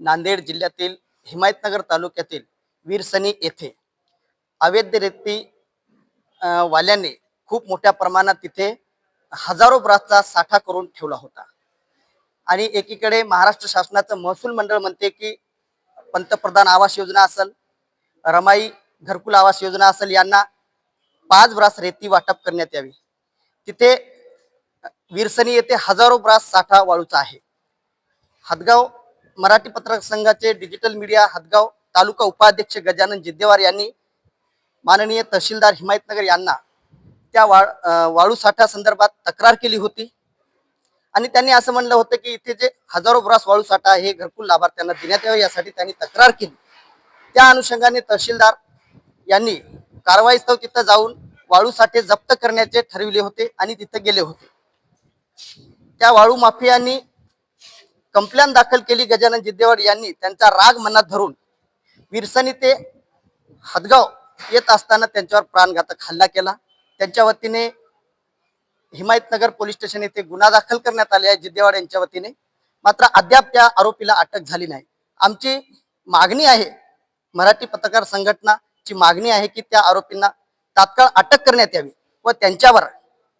नांदेड जिल्ह्यातील हिमायतनगर तालुक्यातील वीरसनी येथे अवैध रेती वाल्याने खूप मोठ्या प्रमाणात तिथे हजारो ब्रासचा साठा करून ठेवला होता. आणि एकीकडे महाराष्ट्र शासनाचं महसूल मंडळ म्हणते की पंतप्रधान आवास योजना असेल रमाई घरकुल आवास योजना असेल यांना पाच ब्रास रेती वाटप करण्यात यावी. तिथे विरसनी येथे हजारो ब्रास साठा वाळूचा आहे. हदगाव मराठी पत्रक संघाचे डिजिटल मीडिया हदगाव तालुका उपाध्यक्ष गजानन जिद्देवार यांनी माननीय तहसीलदार हिमायतनगर यांना त्या वाळ वाळू संदर्भात तक्रार केली होती. आणि त्यांनी असं म्हणलं होतं की इथे जे हजारो ब्रास वाळू साठा हे घरकुल लाभार्थ्यांना देण्यात यावे यासाठी त्यांनी तक्रार केली. त्या अनुषंगाने तहसीलदार यांनी कारवाईस्तव तिथं जाऊन वाळू साठे जप्त करण्याचे ठरविले होते आणि तिथं गेले होते. त्या वाळू माफियांनी कंप्लेंट दाखल केली गजानन जिद्देवाड यांनी त्यांचा राग मनात धरून विरसनी ते हदगाव येत असताना त्यांच्यावर प्राणघातक हल्ला केला. त्यांच्या वतीने हिमायतनगर पोलीस स्टेशन येथे गुन्हा दाखल करण्यात आले आहे. जिद्देवाड यांच्या वतीने. मात्र अद्याप त्या आरोपीला अटक झाली नाही. आमची मागणी आहे मराठी पत्रकार संघटनाची मागणी आहे की त्या आरोपींना तात्काळ अटक करण्यात यावी व त्यांच्यावर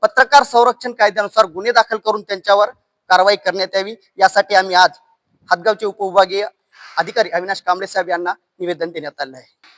पत्रकार संरक्षण कायद्यानुसार गुन्हे दाखल करून त्यांच्यावर कारवाई करण्यात यावी. यासाठी आम्ही आज हदगावचे उपविभागीय अधिकारी अविनाश कांबळे साहेब यांना निवेदन देण्यात आले आहे.